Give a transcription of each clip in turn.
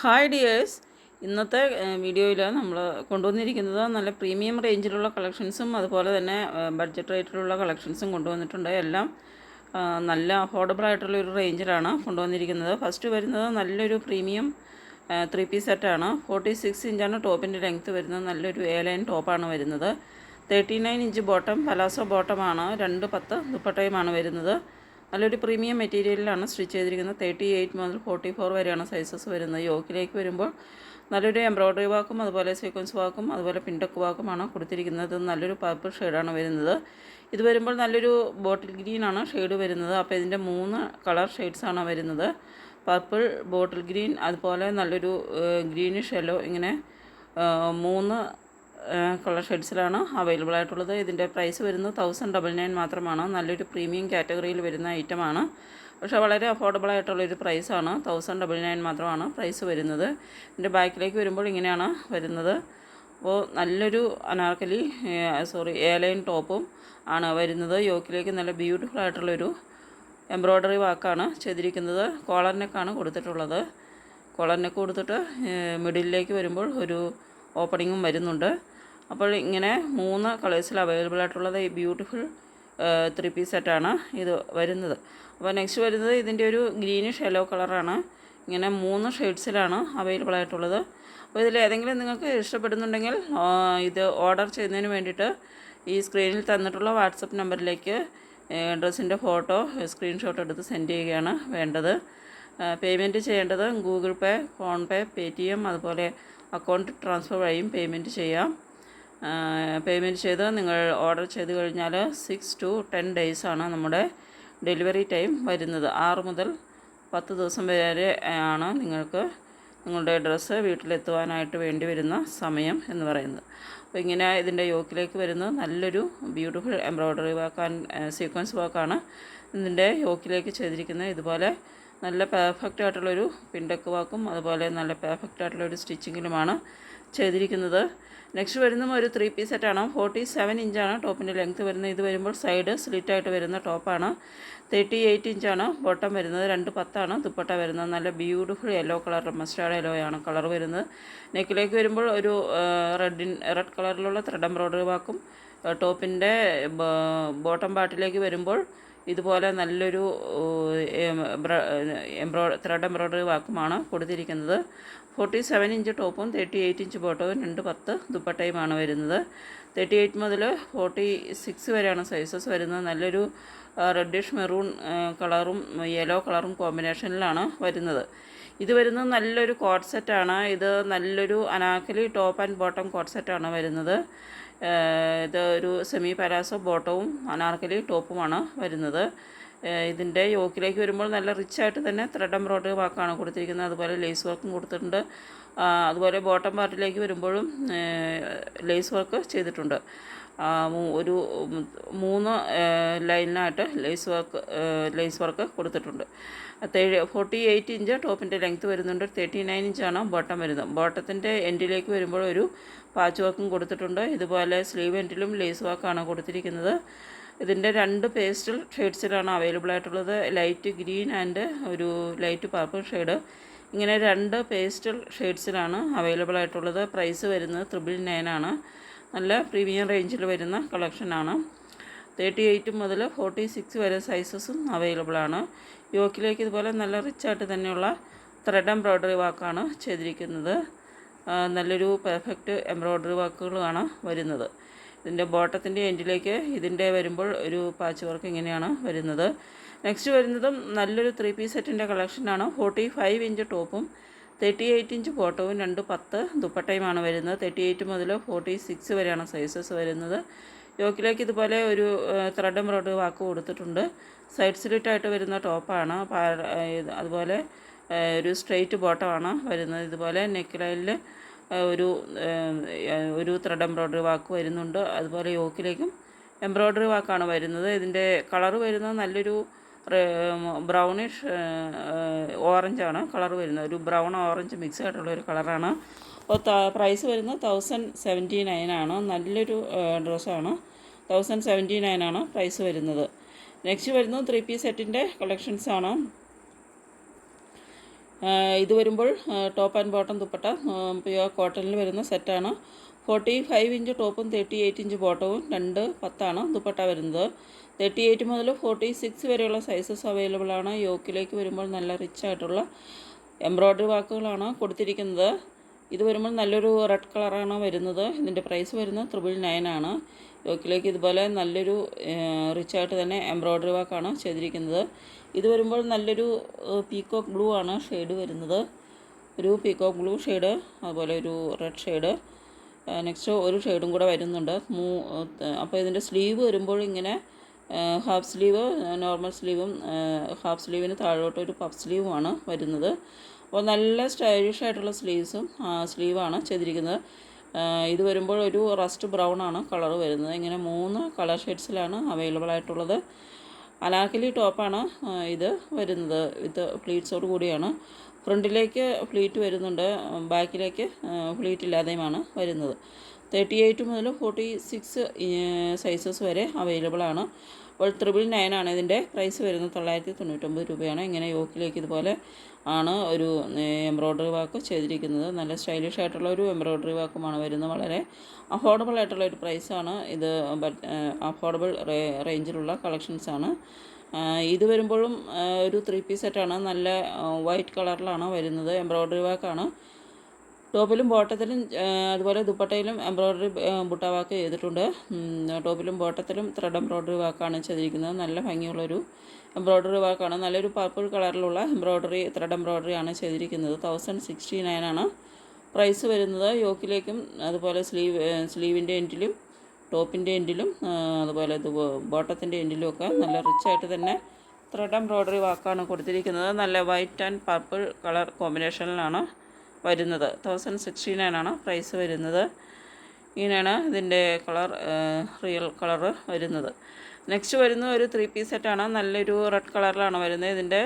Hi dears ഇന്നത്തെ വീഡിയോയിൽ നമ്മൾ കൊണ്ടുവന്നിരിക്കുന്നത് നല്ല പ്രീമിയം റേഞ്ചിലുള്ള കളക്ഷൻസും അതുപോലെ തന്നെ ബഡ്ജറ്റ് റേറ്റിലുള്ള കളക്ഷൻസും കൊണ്ടുവന്നിട്ടുണ്ട്. എല്ലാം നല്ല അഫോർഡബിൾ ആയിട്ടുള്ള ഒരു റേഞ്ചിലാണ് കൊണ്ടുവന്നിരിക്കുന്നത്. ഫസ്റ്റ് വരുന്നത് നല്ലൊരു പ്രീമിയം ത്രീ പീസ് സെറ്റാണ് ഫോർട്ടി സിക്സ് ഇഞ്ചാണ് ടോപ്പിന്റെ ലെങ്ത്ത് വരുന്നത്. നല്ലൊരു എ ലൈൻ ടോപ്പാണ് വരുന്നത്. Thirty nine inch bottom palazzo ബോട്ടമാണ് രണ്ട് പത്ത് ദുപ്പട്ടയുമാണ് വരുന്നത്. നല്ലൊരു പ്രീമിയം മെറ്റീരിയലിലാണ് സ്റ്റിച്ച് ചെയ്തിരിക്കുന്നത് തേർട്ടി എയ്റ്റ് മുതൽ ഫോർട്ടി ഫോർ വരെയാണ് സൈസസ് വരുന്നത്. യോക്കിലേക്ക് വരുമ്പോൾ നല്ലൊരു എംബ്രോയ്ഡറി വാക്കും അതുപോലെ സീക്വൻസ് വാക്കും അതുപോലെ പിൻഡക്ക് വാക്കുമാണ് കൊടുത്തിരിക്കുന്നത്. നല്ലൊരു പർപ്പിൾ ഷെയ്ഡാണ് വരുന്നത്. ഇത് വരുമ്പോൾ നല്ലൊരു ബോട്ടിൽ ഗ്രീനാണ് ഷെയ്ഡ് വരുന്നത്. അപ്പോൾ ഇതിന്റെ മൂന്ന് കളർ ഷെയ്ഡ്സാണ് വരുന്നത്. പർപ്പിൾ ബോട്ടിൽ ഗ്രീൻ അതുപോലെ നല്ലൊരു ഗ്രീനിഷ് യെല്ലോ ഇങ്ങനെ മൂന്ന് കളർ ഷെയ്ഡ്സിലാണ് അവൈലബിൾ ആയിട്ടുള്ളത് ഇതിന്റെ പ്രൈസ് വരുന്നത് തൗസൻഡ് ഡബിൾ നയൻ മാത്രമാണ്. നല്ലൊരു പ്രീമിയം കാറ്റഗറിയിൽ വരുന്ന ഐറ്റമാണ്. പക്ഷേ വളരെ അഫോർഡബിൾ ആയിട്ടുള്ളൊരു പ്രൈസാണ്. തൗസൻഡ് ഡബിൾ നയൻ മാത്രമാണ് പ്രൈസ് വരുന്നത്. ഇതിന്റെ ബാക്കിലേക്ക് വരുമ്പോൾ ഇങ്ങനെയാണ് വരുന്നത്. അപ്പോൾ നല്ലൊരു അനാർക്കലി സോറി എയർലൈൻ ടോപ്പും ആണ് വരുന്നത്. യോക്കിലേക്ക് നല്ല ബ്യൂട്ടിഫുൾ ആയിട്ടുള്ളൊരു എംബ്രോയ്ഡറി വാക്കാണ് ചെയ്തിരിക്കുന്നത്. കോളർ കൊടുത്തിട്ടുള്ളത്. കോളർ നെക്ക് കൊടുത്തിട്ട് മിഡിലേക്ക് വരുമ്പോൾ ഒരു ഓപ്പണിങ്ങും വരുന്നുണ്ട്. അപ്പോൾ ഇങ്ങനെ മൂന്ന് കളേഴ്സിൽ അവൈലബിൾ ആയിട്ടുള്ളത് ഈ ബ്യൂട്ടിഫുൾ ത്രീ പീസ് സെറ്റാണ് ഇത് വരുന്നത്. അപ്പോൾ നെക്സ്റ്റ് വരുന്നത് ഇതിന്റെ ഒരു ഗ്രീനിഷ് യെല്ലോ കളറാണ്. ഇങ്ങനെ മൂന്ന് ഷെയ്ഡ്സിലാണ് അവൈലബിൾ ആയിട്ടുള്ളത്. അപ്പോൾ ഇതിൽ ഏതെങ്കിലും നിങ്ങൾക്ക് ഇഷ്ടപ്പെടുന്നുണ്ടെങ്കിൽ ഇത് ഓർഡർ ചെയ്യുന്നതിന് വേണ്ടിയിട്ട് ഈ സ്ക്രീനിൽ തന്നിട്ടുള്ള വാട്സപ്പ് നമ്പറിലേക്ക് ഡ്രസ്സിന്റെ ഫോട്ടോ സ്ക്രീൻഷോട്ട് എടുത്ത് സെൻഡ് ചെയ്യുകയാണ് വേണ്ടത്. പേയ്മെന്റ് ചെയ്യേണ്ടത് Google Pay PhonePe Paytm അതുപോലെ അക്കൗണ്ട് ട്രാൻസ്ഫർ വഴിയും പേയ്മെന്റ് ചെയ്യാം. പേയ്മെന്റ് ചെയ്ത് നിങ്ങൾ ഓർഡർ ചെയ്ത് കഴിഞ്ഞാൽ സിക്സ് ടു ടെൻ ഡേയ്സാണ് നമ്മുടെ ഡെലിവറി ടൈം വരുന്നത്. ആറ് മുതൽ പത്ത് ദിവസം വരെ ആണ് നിങ്ങൾക്ക് നിങ്ങളുടെ ഡ്രസ്സ് വീട്ടിലെത്തുവാനായിട്ട് വേണ്ടി വരുന്ന സമയം എന്ന് പറയുന്നത്. അപ്പോൾ ഇങ്ങനെ ഇതിന്റെ യോക്കിലേക്ക് വരുന്നത് നല്ലൊരു beautiful embroidery work and sequence വർക്കാണ് ഇതിന്റെ യോക്കിലേക്ക് ചെയ്തിരിക്കുന്നത് ഇതുപോലെ നല്ല പെർഫെക്റ്റ് ആയിട്ടുള്ളൊരു പിണ്ടക്ക് വാക്കും അതുപോലെ നല്ല പെർഫെക്റ്റ് ആയിട്ടുള്ളൊരു സ്റ്റിച്ചിങ്ങിലുമാണ് ചെയ്തിരിക്കുന്നത്. നെക്സ്റ്റ് വരുന്നതും ഒരു ത്രീ പീസ് സെറ്റാണ് ഫോർട്ടി സെവൻ ഇഞ്ചാണ് ടോപ്പിന്റെ ലെങ്ത്ത് വരുന്നത്. ഇത് വരുമ്പോൾ സൈഡ് സ്ലിറ്റായിട്ട് വരുന്ന ടോപ്പാണ് തേർട്ടി എയ്റ്റ് ഇഞ്ചാണ് ബോട്ടം വരുന്നത്. രണ്ട് പത്താണ് ദുപ്പട്ട വരുന്നത്. നല്ല beautiful yellow colour mustard yellow ആണ് കളർ വരുന്നത്. നെക്കിലേക്ക് വരുമ്പോൾ ഒരു റെഡിൻ റെഡ് കളറിലുള്ള ത്രെഡ് എംബ്രോയ്ഡറി വാക്കും ടോപ്പിന്റെ ബോട്ടം പാട്ടിലേക്ക് വരുമ്പോൾ ഇതുപോലെ നല്ലൊരു എംബ്രോ ത്രെഡ് എംബ്രോയ്ഡറി വാക്കുമാണ് കൊടുത്തിരിക്കുന്നത്. ഫോർട്ടി സെവൻ ഇഞ്ച് ടോപ്പും തേർട്ടി എയ്റ്റ് ഇഞ്ച് ബോട്ടവും രണ്ട് പത്ത് ദുപ്പട്ടയുമാണ് വരുന്നത്. തേർട്ടി എയ്റ്റ് മുതൽ ഫോർട്ടി സിക്സ് വരെയാണ് സൈസസ് വരുന്നത്. നല്ലൊരു റെഡിഷ് മെറൂൺ കളറും യെല്ലോ കളറും കോമ്പിനേഷനിലാണ് വരുന്നത്. ഇത് വരുന്നത് നല്ലൊരു കോട്ട് സെറ്റാണ് ഇത് നല്ലൊരു Anarkali top and bottom coat സെറ്റാണ് വരുന്നത്. ഇത് ഒരു സെമി പലാസോ ബോട്ടവും അനാർക്കലി ടോപ്പുമാണ് വരുന്നത്. ഇതിന്റെ യോക്കിലേക്ക് വരുമ്പോൾ നല്ല റിച്ച് ആയിട്ട് തന്നെ ത്രെഡ് എംബ്രോയ്ഡറി വാക്കാണ് കൊടുത്തിരിക്കുന്നത്. അതുപോലെ ലേസ് വർക്കും കൊടുത്തിട്ടുണ്ട്. അതുപോലെ ബോട്ടം പാർട്ടിലേക്ക് വരുമ്പോഴും ലേസ് വർക്ക് ചെയ്തിട്ടുണ്ട്. ഒരു മൂന്ന് ലൈനായിട്ട് ലേസ് വർക്ക് ലേസ് വർക്ക് കൊടുത്തിട്ടുണ്ട്. തേഴ് ഫോർട്ടി എയ്റ്റ് ഇഞ്ച് ടോപ്പിന്റെ ലെങ്ത്ത് വരുന്നുണ്ട്. തേർട്ടി നയൻ ഇഞ്ചാണ് ബോട്ടം വരുന്നത്. ബോട്ടത്തിന്റെ എൻഡിലേക്ക് വരുമ്പോൾ ഒരു പാച്ച് വർക്കും കൊടുത്തിട്ടുണ്ട്. ഇതുപോലെ സ്ലീവ് എൻഡിലും ലേസ് വർക്കാണ് കൊടുത്തിരിക്കുന്നത്. ഇതിന്റെ രണ്ട് പേസ്റ്റൽ ഷെയ്ഡ്സിലാണ് അവൈലബിൾ ആയിട്ടുള്ളത്. ലൈറ്റ് ഗ്രീൻ ആൻഡ് ഒരു ലൈറ്റ് പർപ്പിൾ ഷെയ്ഡ്. ഇങ്ങനെ രണ്ട് പേസ്റ്റൽ ഷെയ്ഡ്സിലാണ് അവൈലബിൾ ആയിട്ടുള്ളത്. പ്രൈസ് വരുന്നത് ത്രിബിൾ നയൻ ആണ്. നല്ല പ്രീമിയം റേഞ്ചിൽ വരുന്ന കളക്ഷനാണ് തേർട്ടി എയ്റ്റ് മുതൽ ഫോർട്ടി സിക്സ് വരെ സൈസസും അവൈലബിൾ ആണ്. യോക്കിലേക്ക് ഇതുപോലെ നല്ല റിച്ചായിട്ട് തന്നെയുള്ള ത്രെഡ് എംബ്രോയ്ഡറി വാക്കാണ് ചെയ്തിരിക്കുന്നത്. നല്ലൊരു പെർഫെക്റ്റ് എംബ്രോയ്ഡറി വർക്കുകളാണ് വരുന്നത്. ഇതിന്റെ ബോട്ടത്തിന്റെ എൻഡിലേക്ക് ഇതിന്റെ വരുമ്പോൾ ഒരു പാച്ച് വർക്ക് ഇങ്ങനെയാണ് വരുന്നത്. നെക്സ്റ്റ് വരുന്നതും നല്ലൊരു ത്രീ പീസ് സെറ്റിന്റെ കളക്ഷനാണ് ഫോർട്ടി ഫൈവ് ഇഞ്ച് ടോപ്പും തേർട്ടി എയ്റ്റ് ഇഞ്ച് ബോട്ടവും രണ്ട് പത്ത് ദുപ്പട്ടയുമാണ് വരുന്നത്. തേർട്ടി എയ്റ്റ് മുതൽ ഫോർട്ടി സിക്സ് വരെയാണ് സൈസസ് വരുന്നത്. യോക്കിലേക്ക് ഇതുപോലെ ഒരു ത്രെഡ് എംബ്രോയ്ഡറി വാക്ക് കൊടുത്തിട്ടുണ്ട്. സൈഡ് സ്ലിറ്റായിട്ട് വരുന്ന ടോപ്പാണ് അതുപോലെ ഒരു സ്ട്രെയിറ്റ് ബോട്ടമാണ് വരുന്നത്. ഇതുപോലെ നെക്ക് ലൈനിൽ ഒരു ഒരു ത്രെഡ് എംബ്രോയ്ഡറി വാക്ക് വരുന്നുണ്ട്. അതുപോലെ യോക്കിലേക്കും എംബ്രോയ്ഡറി വാക്കാണ് വരുന്നത്. ഇതിന്റെ കളർ വരുന്നത് നല്ലൊരു ബ്രൗണിഷ് ഓറഞ്ചാണ് കളർ വരുന്നത്. ഒരു ബ്രൗൺ ഓറഞ്ച് മിക്സ് ആയിട്ടുള്ള ഒരു കളറാണ് അപ്പോൾ പ്രൈസ് വരുന്നത് തൗസൻഡ് സെവന്റി നയനാണ് നല്ലൊരു ഡ്രസ്സാണ് തൗസൻഡ് സെവന്റി ആണ് പ്രൈസ് വരുന്നത്. നെക്സ്റ്റ് വരുന്നത് ത്രീ പീസ് സെറ്റിന്റെ കളക്ഷൻസാണ് ഇത് വരുമ്പോൾ top and bottom dupatta pure കോട്ടണിൽ വരുന്ന സെറ്റാണ് ഫോർട്ടി ഫൈവ് ഇഞ്ച് ടോപ്പും തേർട്ടി എയ്റ്റ് ഇഞ്ച് ബോട്ടവും രണ്ട് പത്താണ് ദുപ്പട്ട വരുന്നത്. തേർട്ടി എയ്റ്റ് മുതൽ ഫോർട്ടി സിക്സ് വരെയുള്ള സൈസസ് അവൈലബിൾ ആണ്. യോക്കിലേക്ക് വരുമ്പോൾ നല്ല റിച്ച് ആയിട്ടുള്ള എംബ്രോയ്ഡറി വാക്കുകളാണ് കൊടുത്തിരിക്കുന്നത്. ഇത് വരുമ്പോൾ നല്ലൊരു റെഡ് കളറാണ് വരുന്നത്? ഇതിന്റെ പ്രൈസ് വരുന്നത് ത്രിബിൾ നയൻ ആണ്. യോക്കിലേക്ക് ഇതുപോലെ നല്ലൊരു റിച്ചായിട്ട് തന്നെ എംബ്രോയ്ഡറി വർക്കാണ് ചെയ്തിരിക്കുന്നത്. ഇത് വരുമ്പോൾ നല്ലൊരു പീക്കോക്ക് ബ്ലൂ ആണ് ഷെയ്ഡ് വരുന്നത്. ഒരു പീക്കോക്ക് ബ്ലൂ ഷെയ്ഡ് അതുപോലെ ഒരു റെഡ് ഷെയ്ഡ് നെക്സ്റ്റ് ഒരു ഷെയ്ഡും കൂടെ വരുന്നുണ്ട്. അപ്പോൾ ഇതിന്റെ സ്ലീവ് വരുമ്പോൾ ഇങ്ങനെ ഹാഫ് സ്ലീവ് നോർമൽ സ്ലീവും ഹാഫ് സ്ലീവിന് താഴോട്ട് ഒരു പഫ് സ്ലീവുമാണ് വരുന്നത്. അപ്പോൾ നല്ല സ്റ്റൈലിഷ് ആയിട്ടുള്ള സ്ലീവ്സും സ്ലീവാണ് ചെയ്തിരിക്കുന്നത്. ഇത് വരുമ്പോൾ ഒരു റസ്റ്റ് ബ്രൗൺ ആണ് കളർ വരുന്നത്. ഇങ്ങനെ മൂന്ന് കളർ ഷെയ്ഡ്സിലാണ് അവൈലബിൾ ആയിട്ടുള്ളത്. അനാർക്കലി ടോപ്പാണ് ഇത് വരുന്നത്. വിത്ത് ഫ്ലീറ്റ്സോട് കൂടിയാണ്. ഫ്രണ്ടിലേക്ക് ഫ്ലീറ്റ് വരുന്നുണ്ട് ബാക്കിലേക്ക് ഫ്ലീറ്റ് ഇല്ലാതെയുമാണ് വരുന്നത്. തേർട്ടി എയ്റ്റ് മുതൽ ഫോർട്ടി സിക്സ് സൈസസ് വരെ അവൈലബിൾ ആണ്. അപ്പോൾ ത്രിബിൾ നയൻ ആണ് ഇതിന്റെ പ്രൈസ് വരുന്നത്. തൊള്ളായിരത്തി തൊണ്ണൂറ്റൊമ്പത് രൂപയാണ്. ഇങ്ങനെ യോക്കിലേക്ക് ഇതുപോലെ ആണ് ഒരു എംബ്രോയ്ഡറി വർക്ക് ചെയ്തിരിക്കുന്നത്. നല്ല സ്റ്റൈലിഷ് ആയിട്ടുള്ള ഒരു എംബ്രോയ്ഡറി വർക്കുമാണ് വരുന്നത്. വളരെ അഫോർഡബിൾ ആയിട്ടുള്ള ഒരു പ്രൈസാണ് ഇത് അഫോർഡബിൾ റേഞ്ചിലുള്ള കളക്ഷൻസാണ് ഇത് വരുമ്പോഴും ഒരു ത്രീ പീസ് സെറ്റാണ് നല്ല വൈറ്റ് കളറിലാണ് വരുന്നത്. എംബ്രോയ്ഡറി വർക്കാണ് ടോപ്പിലും ബോട്ടത്തിലും അതുപോലെ ദുപ്പട്ടയിലും എംബ്രോയ്ഡറി ബുട്ട വാക്ക് ചെയ്തിട്ടുണ്ട് ടോപ്പിലും ബോട്ടത്തിലും ത്രെഡ് എംബ്രോയ്ഡറി വാക്കാണ് ചെയ്തിരിക്കുന്നത്. നല്ല ഭംഗിയുള്ളൊരു എംബ്രോയ്ഡറി വാക്കാണ്. നല്ലൊരു പർപ്പിൾ കളറിലുള്ള എംബ്രോയ്ഡറി ത്രെഡ് എംബ്രോയ്ഡറി ആണ് ചെയ്തിരിക്കുന്നത്. തൗസൻഡ് സിക്സ്റ്റി നയനാണ് പ്രൈസ് വരുന്നത് യോക്കിലേക്കും അതുപോലെ സ്ലീവ് സ്ലീവിന്റെ എൻഡിലും ടോപ്പിന്റെ എൻഡിലും അതുപോലെ ബോട്ടത്തിന്റെ എൻഡിലും ഒക്കെ നല്ല റിച്ചായിട്ട് തന്നെ ത്രെഡ് എംബ്രോയ്ഡറി വാക്കാണ് കൊടുത്തിരിക്കുന്നത്. നല്ല വൈറ്റ് ആൻഡ് പർപ്പിൾ കളർ കോമ്പിനേഷനിലാണ് വരുന്നത്. തൗസൻഡ് സിക്സ്റ്റി നയനാണ് പ്രൈസ് വരുന്നത്. ഇങ്ങനെയാണ് ഇതിന്റെ കളർ റിയൽ കളർ വരുന്നത്. നെക്സ്റ്റ് വരുന്ന ഒരു ത്രീ പീസ് സെറ്റാണ് നല്ലൊരു റെഡ് കളറിലാണ് വരുന്നത്. ഇതിന്റെ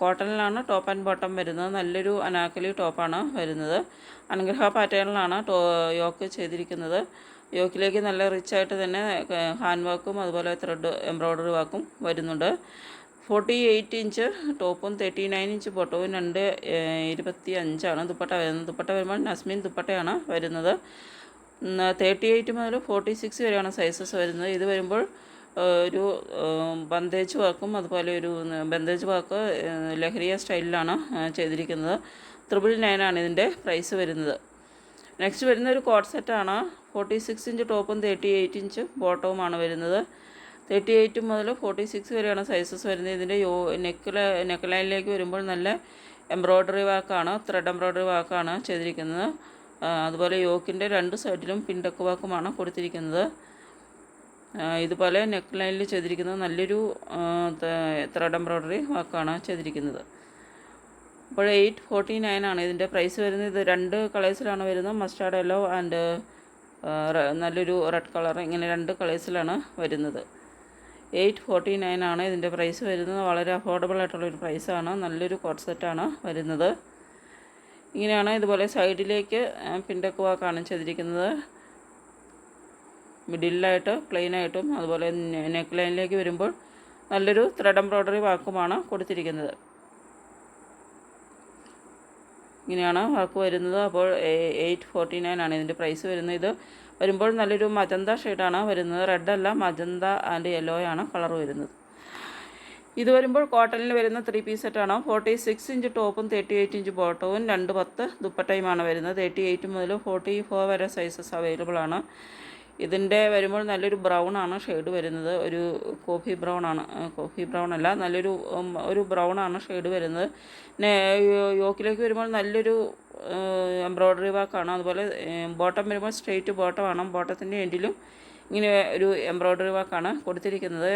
കോട്ടണിലാണ് ടോപ്പ് ആൻഡ് ബോട്ടം വരുന്നത്. നല്ലൊരു അനാക്കലി ടോപ്പാണ് വരുന്നത്. അനുഗ്രഹ പാറ്റേണിലാണ് ടോ യോക്ക് ചെയ്തിരിക്കുന്നത്. യോക്കിലേക്ക് നല്ല റിച്ചായിട്ട് തന്നെ ഹാൻഡ് വർക്കും അതുപോലെ ത്രെഡ് എംബ്രോയ്ഡറി വർക്കും വരുന്നുണ്ട്. ഫോർട്ടി എയ്റ്റ് ഇഞ്ച് ടോപ്പും തേർട്ടി നയൻ ഇഞ്ച് ബോട്ടവും രണ്ട് ഇരുപത്തി അഞ്ചാണ് ദുപ്പട്ട വരുന്നത് ദുപ്പട്ട വരുമ്പോൾ നസ്മിൻ ദുപ്പട്ടയാണ് വരുന്നത്. തേർട്ടി എയ്റ്റ് മുതൽ ഫോർട്ടി സിക്സ് വരെയാണ് സൈസസ് വരുന്നത്. ഇത് വരുമ്പോൾ ഒരു ബന്ദേജ് വാക്കും അതുപോലെ ഒരു ബന്ദേജ് വാക്ക് ലഹരിയ സ്റ്റൈലിലാണ് ചെയ്തിരിക്കുന്നത്. ത്രിപിൾ നയനാണ് ഇതിന്റെ പ്രൈസ് വരുന്നത്. നെക്സ്റ്റ് വരുന്ന ഒരു കോട്ട് സെറ്റാണ് ഫോർട്ടി സിക്സ് ഇഞ്ച് ടോപ്പും തേർട്ടി എയ്റ്റ് ഇഞ്ച് ബോട്ടവുമാണ് വരുന്നത്. തേർട്ടി എയ്റ്റ് മുതൽ ഫോർട്ടി സിക്സ് വരെയാണ് സൈസസ് വരുന്നത്. ഇതിന്റെ യോ നെക്ക് നെക്ക് ലൈനിലേക്ക് വരുമ്പോൾ നല്ല എംബ്രോയ്ഡറി വർക്കാണ് ത്രെഡ് എംബ്രോയ്ഡറി വർക്കാണ് ചെയ്തിരിക്കുന്നത്. അതുപോലെ യോക്കിന്റെ രണ്ട് സൈഡിലും പിൻഡക്ക് വാക്കുമാണ് കൊടുത്തിരിക്കുന്നത്. ഇതുപോലെ നെക്ക് ലൈനിൽ ചെയ്തിരിക്കുന്നത് നല്ലൊരു ത്രെഡ് എംബ്രോയ്ഡറി വർക്കാണ് ചെയ്തിരിക്കുന്നത്. അപ്പോൾ എയ്റ്റ് ഫോർട്ടി നയൻ ആണ് ഇതിന്റെ പ്രൈസ് വരുന്നത്. ഇത് രണ്ട് കളേഴ്സിലാണ് വരുന്നത്. മസ്റ്റാർഡ് യെല്ലോ ആൻഡ് നല്ലൊരു റെഡ് കളർ ഇങ്ങനെ രണ്ട് കളേഴ്സിലാണ് വരുന്നത്. എയ്റ്റ് ഫോർട്ടി നയൻ ആണ് ഇതിന്റെ പ്രൈസ് വരുന്നത്. വളരെ അഫോർഡബിൾ ആയിട്ടുള്ളൊരു പ്രൈസാണ്. നല്ലൊരു കോട്ട് സെറ്റാണ് വരുന്നത്. ഇങ്ങനെയാണ് ഇതുപോലെ സൈഡിലേക്ക് പിൻഡക്ക് വാക്കാണ് ചെയ്തിരിക്കുന്നത് മിഡിലായിട്ട് പ്ലെയിനായിട്ടും അതുപോലെ നെക്ക് ലൈനിലേക്ക് വരുമ്പോൾ നല്ലൊരു ത്രെഡ് എംബ്രോയ്ഡറി വാക്കുമാണ് കൊടുത്തിരിക്കുന്നത്. ഇങ്ങനെയാണ് വാക്ക് വരുന്നത്. അപ്പോൾ എയ്റ്റ് ഫോർട്ടി നയൻ ആണ് ഇതിന്റെ പ്രൈസ് വരുന്നത്. ഇത് വരുമ്പോൾ നല്ലൊരു മജന്ത ഷെയ്ഡാണ് വരുന്നത്. റെഡ് അല്ല മജന്ത ആൻഡ് യെല്ലോ ആണ് കളർ വരുന്നത്. ഇത് വരുമ്പോൾ കോട്ടണിൽ വരുന്ന ത്രീ പീസ് സെറ്റാണ് ഫോർട്ടി സിക്സ് ഇഞ്ച് ടോപ്പും തേർട്ടി എയ്റ്റ് ഇഞ്ച് ബോട്ടവും രണ്ട് പത്ത് ദുപ്പട്ടയുമാണ് വരുന്നത്. തേർട്ടി എയ്റ്റ് മുതൽ ഫോർട്ടി ഫോർ വരെ സൈസസ് അവൈലബിൾ ആണ്. ഇതിന്റെ വരുമ്പോൾ നല്ലൊരു ബ്രൗൺ ആണ് ഷെയ്ഡ് വരുന്നത്. ഒരു കോഫി ബ്രൗൺ ആണ്. കോഫി ബ്രൗൺ അല്ല നല്ലൊരു ഒരു ബ്രൗൺ ആണ് ഷെയ്ഡ് വരുന്നത്. യോക്കിലേക്ക് വരുമ്പോൾ നല്ലൊരു എംബ്രോയ്ഡറി വർക്കാണ് അതുപോലെ ബോട്ടം വരുമ്പോൾ സ്ട്രെയിറ്റ് ബോട്ടമാണ് ബോട്ടത്തിന്റെ എൻഡിലും ഇങ്ങനെ ഒരു എംബ്രോയ്ഡറി വർക്കാണ് കൊടുത്തിരിക്കുന്നത്.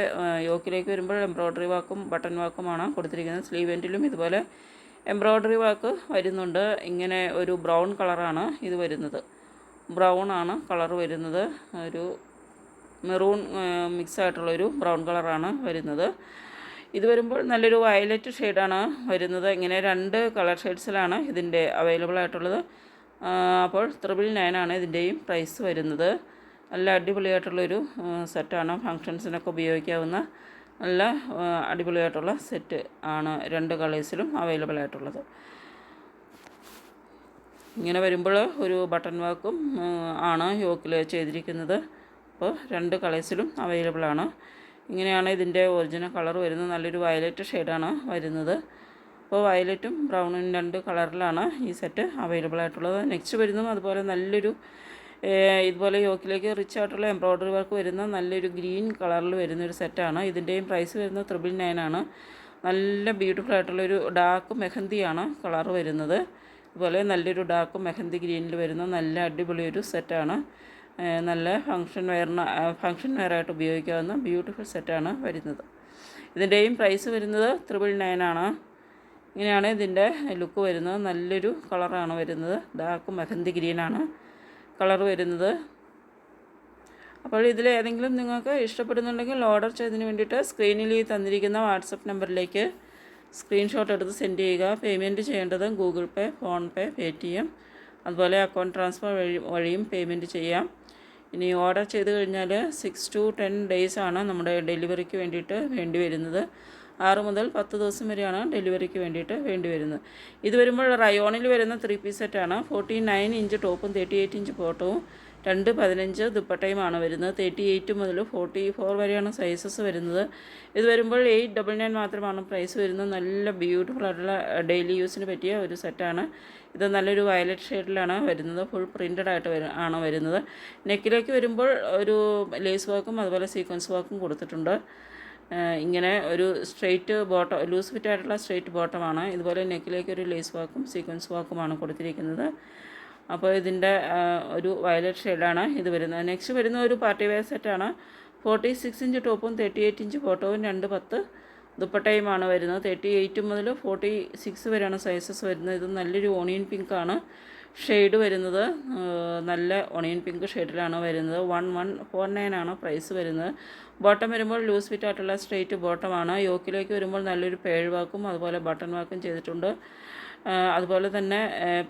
യോക്കിലേക്ക് വരുമ്പോൾ എംബ്രോയ്ഡറി വർക്കും ബട്ടൺ വർക്കുമാണ് കൊടുത്തിരിക്കുന്നത്. സ്ലീവ് എൻഡിലും ഇതുപോലെ എംബ്രോയ്ഡറി വർക്ക് വരുന്നുണ്ട്. ഇങ്ങനെ ഒരു ബ്രൗൺ കളറാണ് ഇത് വരുന്നത്. ബ്രൗൺ ആണ് കളർ വരുന്നത്. ഒരു മെറൂൺ മിക്സ് ആയിട്ടുള്ളൊരു ബ്രൗൺ കളറാണ് വരുന്നത്. ഇത് വരുമ്പോൾ നല്ലൊരു വയലറ്റ് ഷെയ്ഡാണ് വരുന്നത്. ഇങ്ങനെ രണ്ട് കളർ ഷെയ്ഡ്സിലാണ് ഇതിന്റെ അവൈലബിൾ ആയിട്ടുള്ളത്. അപ്പോൾ ത്രിബിൾ നയനാണ് ഇതിന്റെയും പ്രൈസ് വരുന്നത്. നല്ല അടിപൊളിയായിട്ടുള്ളൊരു സെറ്റാണ്. ഫങ്ഷൻസിനൊക്കെ ഉപയോഗിക്കാവുന്ന നല്ല അടിപൊളിയായിട്ടുള്ള സെറ്റ് ആണ് രണ്ട് കളേഴ്സിലും അവൈലബിൾ ആയിട്ടുള്ളത്. ഇങ്ങനെ വരുമ്പോൾ ഒരു ബട്ടൺ വർക്കും ആണ് യോക്കിൽ ചെയ്തിരിക്കുന്നത്. അപ്പോൾ രണ്ട് കളേഴ്സിലും അവൈലബിൾ ആണ്. ഇങ്ങനെയാണ് ഇതിന്റെ ഒറിജിനൽ കളർ വരുന്നത്. നല്ലൊരു വയലറ്റ് ഷെയ്ഡാണ് വരുന്നത്. അപ്പോൾ വയലറ്റും ബ്രൗണും രണ്ട് കളറിലാണ് ഈ സെറ്റ് അവൈലബിൾ ആയിട്ടുള്ളത്. നെക്സ്റ്റ് വരുന്നതും അതുപോലെ നല്ലൊരു ഇതുപോലെ യോക്കിലേക്ക് റിച്ച് ആയിട്ടുള്ള എംബ്രോയ്ഡറി വർക്ക് വരുന്ന നല്ലൊരു ഗ്രീൻ കളറിൽ വരുന്നൊരു സെറ്റാണ്. ഇതിന്റെയും പ്രൈസ് വരുന്നത് ത്രിബിൾ നയൻ ആണ്. നല്ല ബ്യൂട്ടിഫുൾ ആയിട്ടുള്ളൊരു ഡാർക്ക് മെഹന്തിയാണ് കളർ വരുന്നത്. അതുപോലെ നല്ലൊരു ഡാർക്ക് മെഹന്തി ഗ്രീനിൽ വരുന്ന നല്ല അടിപൊളിയൊരു സെറ്റാണ്. നല്ല ഫങ്ഷൻ വെയറിന് ഫങ്ഷൻ വെയറായിട്ട് ഉപയോഗിക്കാവുന്ന ബ്യൂട്ടിഫുൾ സെറ്റാണ് വരുന്നത്. ഇതിന്റെയും പ്രൈസ് വരുന്നത് ത്രിപിൾ നയൻ ആണ്. ഇങ്ങനെയാണ് ഇതിന്റെ ലുക്ക് വരുന്നത്. നല്ലൊരു കളറാണ് വരുന്നത്. ഡാർക്ക് മെഹന്തി ഗ്രീനാണ് കളർ വരുന്നത്. അപ്പോൾ ഇതിൽ ഏതെങ്കിലും നിങ്ങൾക്ക് ഇഷ്ടപ്പെടുന്നുണ്ടെങ്കിൽ ഓർഡർ ചെയ്തതിന് വേണ്ടിയിട്ട് സ്ക്രീനിൽ ഈ തന്നിരിക്കുന്ന വാട്സപ്പ് നമ്പറിലേക്ക് സ്ക്രീൻഷോട്ട് എടുത്ത് സെൻഡ് ചെയ്യുക. പേയ്മെന്റ് ചെയ്യേണ്ടത് ഗൂഗിൾ പേ ഫോൺപേ പേ അതുപോലെ അക്കൗണ്ട് ട്രാൻസ്ഫർ വഴി വഴിയും പേയ്മെന്റ് ചെയ്യാം. ഇനി ഓർഡർ ചെയ്ത് കഴിഞ്ഞാൽ സിക്സ് ടു ടെൻ ഡേയ്സ് ആണ് നമ്മുടെ ഡെലിവറിക്ക് വേണ്ടിയിട്ട് വേണ്ടി വരുന്നത്. ആറ് മുതൽ പത്ത് ദിവസം വരെയാണ് ഡെലിവറിക്ക് വേണ്ടിയിട്ട് വേണ്ടി വരുന്നത്. ഇത് വരുമ്പോൾ റയോണിൽ വരുന്ന ത്രീ പീസ് സെറ്റാണ് ഫോർട്ടി നയൻ ഇഞ്ച് ടോപ്പും തേർട്ടി എയ്റ്റ് ഇഞ്ച് ബോട്ടവും രണ്ട് പതിനഞ്ച് ദുപ്പട്ടയുമാണ് വരുന്നത്. തേർട്ടി എയ്റ്റ് മുതൽ ഫോർട്ടി ഫോർ വരെയാണ് സൈസസ് വരുന്നത്. ഇത് വരുമ്പോൾ എയ്റ്റ് ഡബിൾ നയൻ മാത്രമാണ് പ്രൈസ് വരുന്നത്. നല്ല ബ്യൂട്ടിഫുൾ ആയിട്ടുള്ള ഡെയിലി യൂസിന് പറ്റിയ ഒരു സെറ്റാണ് ഇത് നല്ലൊരു വയലറ്റ് ഷെയ്ഡിലാണ് വരുന്നത്. ഫുൾ പ്രിന്റഡ് ആയിട്ട് ആണ് വരുന്നത്. നെക്കിലേക്ക് വരുമ്പോൾ ഒരു ലേസ് വർക്കും അതുപോലെ സീക്വൻസ് വർക്കും കൊടുത്തിട്ടുണ്ട്. ഇങ്ങനെ ഒരു സ്ട്രെയിറ്റ് ബോട്ടം ലൂസ് ഫിറ്റ് ആയിട്ടുള്ള സ്ട്രെയിറ്റ് ബോട്ടമാണ് ഇതുപോലെ നെക്കിലേക്ക് ഒരു ലേസ് വർക്കും സീക്വൻസ് വർക്കുമാണ് കൊടുത്തിരിക്കുന്നത്. അപ്പോൾ ഇതിന്റെ ഒരു വയലറ്റ് ഷെയ്ഡാണ് ഇത് വരുന്നത്. നെക്സ്റ്റ് വരുന്ന ഒരു പാർട്ടി വെയർ സെറ്റാണ് ഫോർട്ടി സിക്സ് ഇഞ്ച് ടോപ്പും തേർട്ടി എയ്റ്റ് ഇഞ്ച് ബോട്ടവും രണ്ട് പത്ത് ദുപ്പട്ടയുമാണ് വരുന്നത്. തേർട്ടി എയ്റ്റ് മുതൽ ഫോർട്ടി സിക്സ് വരെയാണ് സൈസസ് വരുന്നത്. ഇത് നല്ലൊരു ഓണിയൻ പിങ്കാണ് ഷെയ്ഡ് വരുന്നത്. നല്ല ഓണിയൻ പിങ്ക് ഷെയ്ഡിലാണ് വരുന്നത്. വൺ വൺ ഫോർ നയൻ ആണ് പ്രൈസ് വരുന്നത്. ബോട്ടം വരുമ്പോൾ ലൂസ് ഫിറ്റ് ആയിട്ടുള്ള സ്ട്രെയിറ്റ് ബോട്ടമാണ് യോക്കിലേക്ക് വരുമ്പോൾ നല്ലൊരു പേഴ് വാക്കും അതുപോലെ ബട്ടൺ വാക്കും ചെയ്തിട്ടുണ്ട്. അതുപോലെ തന്നെ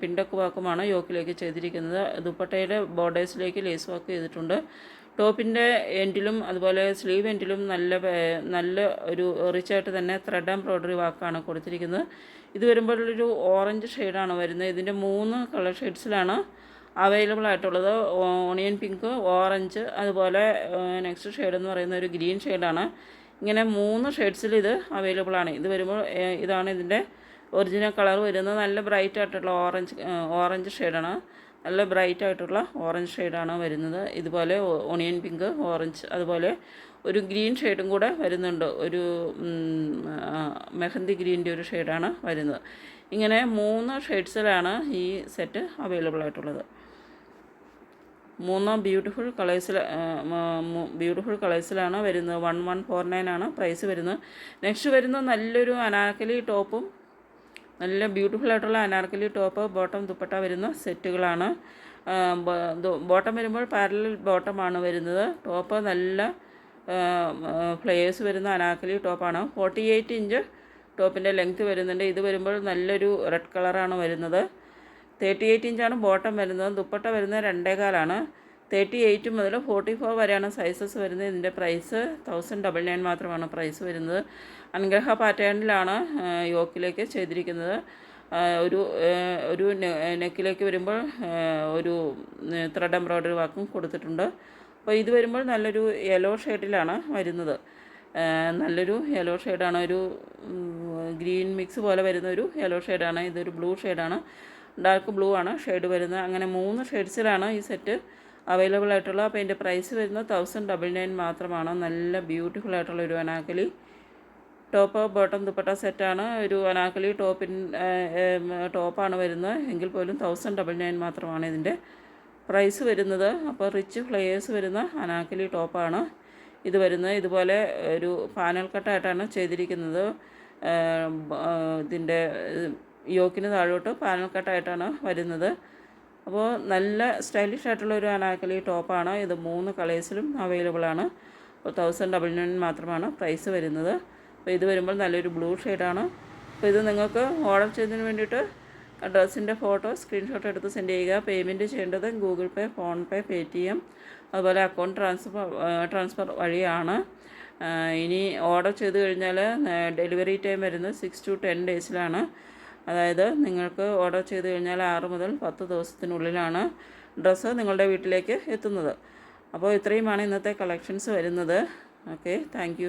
പിൻഡക്ക് വാക്കുമാണ് യോക്കിലേക്ക് ചെയ്തിരിക്കുന്നത്. ദുപ്പട്ടയുടെ ബോർഡേഴ്സിലേക്ക് ലേസ് വാക്ക് ചെയ്തിട്ടുണ്ട്. ടോപ്പിന്റെ എൻഡിലും അതുപോലെ സ്ലീവ് എൻഡിലും നല്ല നല്ല ഒരു റിച്ചായിട്ട് തന്നെ ത്രെഡ് എംബ്രോയ്ഡറി വാക്കാണ് കൊടുത്തിരിക്കുന്നത്. ഇത് വരുമ്പോഴൊരു ഓറഞ്ച് ഷെയ്ഡാണ് വരുന്നത്. ഇതിന്റെ മൂന്ന് കളർ ഷെയ്ഡ്സിലാണ് അവൈലബിൾ ആയിട്ടുള്ളത്. ഓണിയൻ പിങ്ക് ഓറഞ്ച് അതുപോലെ നെക്സ്റ്റ് ഷെയ്ഡ് എന്ന് പറയുന്ന ഒരു ഗ്രീൻ ഷെയ്ഡാണ് ഇങ്ങനെ മൂന്ന് ഷെയ്ഡ്സിൽ ഇത് അവൈലബിൾ ആണ്. ഇത് വരുമ്പോൾ ഇതാണ് ഇതിന്റെ ഒറിജിനൽ കളർ വരുന്നത് നല്ല ബ്രൈറ്റ് ആയിട്ടുള്ള ഓറഞ്ച് ഓറഞ്ച് ഷെയ്ഡാണ്. നല്ല ബ്രൈറ്റ് ആയിട്ടുള്ള ഓറഞ്ച് ഷെയ്ഡാണ് വരുന്നത്. ഇതുപോലെ ഓണിയൻ പിങ്ക് ഓറഞ്ച് അതുപോലെ ഒരു ഗ്രീൻ ഷെയ്ഡും കൂടെ വരുന്നുണ്ട്. ഒരു മെഹന്തി ഗ്രീന്റെ ഒരു ഷെയ്ഡാണ് വരുന്നത്. ഇങ്ങനെ മൂന്ന് ഷെയ്ഡ്സിലാണ് ഈ സെറ്റ് അവൈലബിൾ ആയിട്ടുള്ളത്. മൂന്ന് ബ്യൂട്ടിഫുൾ കളേഴ്സിൽ ബ്യൂട്ടിഫുൾ കളേഴ്സിലാണ് വരുന്നത്. വൺ വൺ ഫോർ നയൻ ആണ് പ്രൈസ് വരുന്നത്. നെക്സ്റ്റ് വരുന്നത് നല്ലൊരു അനാർക്കലി ടോപ്പും നല്ല ബ്യൂട്ടിഫുൾ ആയിട്ടുള്ള അനാർക്കലി ടോപ്പ് ബോട്ടം ദുപ്പട്ട വരുന്ന സെറ്റുകളാണ്. ബോട്ടം വരുമ്പോൾ പാരലൽ ബോട്ടമാണ് വരുന്നത്. ടോപ്പ് നല്ല ഫ്ലെയേഴ്സ് വരുന്ന അനാർക്കലി ടോപ്പാണ് ഫോർട്ടി എയ്റ്റ് ഇഞ്ച് ടോപ്പിന്റെ ലെങ്ത് വരുന്നുണ്ട്. ഇത് വരുമ്പോൾ നല്ലൊരു റെഡ് കളറാണ് വരുന്നത്. തേർട്ടി എയ്റ്റ് ഇഞ്ചാണ് ബോട്ടം വരുന്നത്. ദുപ്പട്ട വരുന്നത് രണ്ടേകാലാണ്. തേർട്ടി എയ്റ്റ് മുതൽ ഫോർട്ടി ഫോർ വരെയാണ് സൈസസ് വരുന്നത്. ഇതിന്റെ പ്രൈസ് തൗസൻഡ് ഡബിൾ നയൻ മാത്രമാണ് പ്രൈസ് വരുന്നത്. അനുഗ്രഹ പാറ്റേണിലാണ് യോക്കിലേക്ക് ചെയ്തിരിക്കുന്നത്. ഒരു ഒരു നെക്കിലേക്ക് വരുമ്പോൾ ഒരു ത്രെഡ് എംബ്രോയ്ഡറി വർക്കും കൊടുത്തിട്ടുണ്ട്. അപ്പോൾ ഇത് വരുമ്പോൾ നല്ലൊരു യെല്ലോ ഷെയ്ഡിലാണ് വരുന്നത്. നല്ലൊരു യെല്ലോ ഷെയ്ഡാണ് ഒരു ഗ്രീൻ മിക്സ് പോലെ വരുന്ന ഒരു യെല്ലോ ഷെയ്ഡാണ് ഇതൊരു ബ്ലൂ ഷെയ്ഡാണ് ഡാർക്ക് ബ്ലൂ ആണ് ഷെയ്ഡ് വരുന്നത്. അങ്ങനെ മൂന്ന് ഷെയ്ഡ്സിലാണ് ഈ സെറ്റ് അവൈലബിൾ ആയിട്ടുള്ള. അപ്പോൾ ഇതിന്റെ പ്രൈസ് വരുന്നത് തൗസൻഡ് ഡബിൾ നയൻ മാത്രമാണ്. നല്ല ബ്യൂട്ടിഫുൾ ആയിട്ടുള്ള ഒരു അനാക്കലി. ടോപ്പ് ബോട്ടം ദുപ്പട്ട സെറ്റാണ് ഒരു അനാക്കലി ടോപ്പിൻ ടോപ്പാണ് വരുന്നത്. എങ്കിൽ പോലും തൗസൻഡ് ഡബിൾ നയൻ മാത്രമാണ് ഇതിന്റെ പ്രൈസ് വരുന്നത്. അപ്പോൾ റിച്ച് ഫ്ലേയേഴ്സ് വരുന്ന അനാക്കലി ടോപ്പാണ് ഇത് വരുന്നത് ഇതുപോലെ ഒരു പാനൽ കട്ടായിട്ടാണ് ചെയ്തിരിക്കുന്നത്. ഇതിന്റെ യോക്കിന് താഴോട്ട് പാനൽ കട്ടായിട്ടാണ് വരുന്നത്. അപ്പോൾ നല്ല സ്റ്റൈലിഷ് ആയിട്ടുള്ള ഒരു അനാക്കലി ടോപ്പാണ് ഇത് മൂന്ന് കളേഴ്സിലും അവൈലബിൾ ആണ്. അപ്പോൾ തൗസൻഡ് ഡബിൾ നയൻ മാത്രമാണ് പ്രൈസ് വരുന്നത്. അപ്പോൾ ഇത് വരുമ്പോൾ നല്ലൊരു ബ്ലൂ ഷെയ്ഡാണ് അപ്പോൾ ഇത് നിങ്ങൾക്ക് ഓർഡർ ചെയ്തതിന് വേണ്ടിയിട്ട് ഡ്രസ്സിന്റെ ഫോട്ടോ സ്ക്രീൻഷോട്ട് എടുത്ത് സെൻഡ് ചെയ്യുക. പേയ്മെന്റ് ചെയ്യേണ്ടത് Google Pay PhonePe Paytm അതുപോലെ അക്കൗണ്ട് ട്രാൻസ്ഫർ ട്രാൻസ്ഫർ വഴിയാണ് ഇനി ഓർഡർ ചെയ്ത് കഴിഞ്ഞാൽ ഡെലിവറി ടൈം വരുന്നത് സിക്സ് ടു ടെൻ ഡേയ്സിലാണ് അതായത് നിങ്ങൾക്ക് ഓർഡർ ചെയ്ത് കഴിഞ്ഞാൽ ആറ് മുതൽ പത്ത് ദിവസത്തിനുള്ളിലാണ് ഡ്രസ്സ് നിങ്ങളുടെ വീട്ടിലേക്ക് എത്തുന്നത്. അപ്പോൾ ഇത്രയുമാണ് ഇന്നത്തെ കളക്ഷൻസ് വരുന്നത്. Okay thank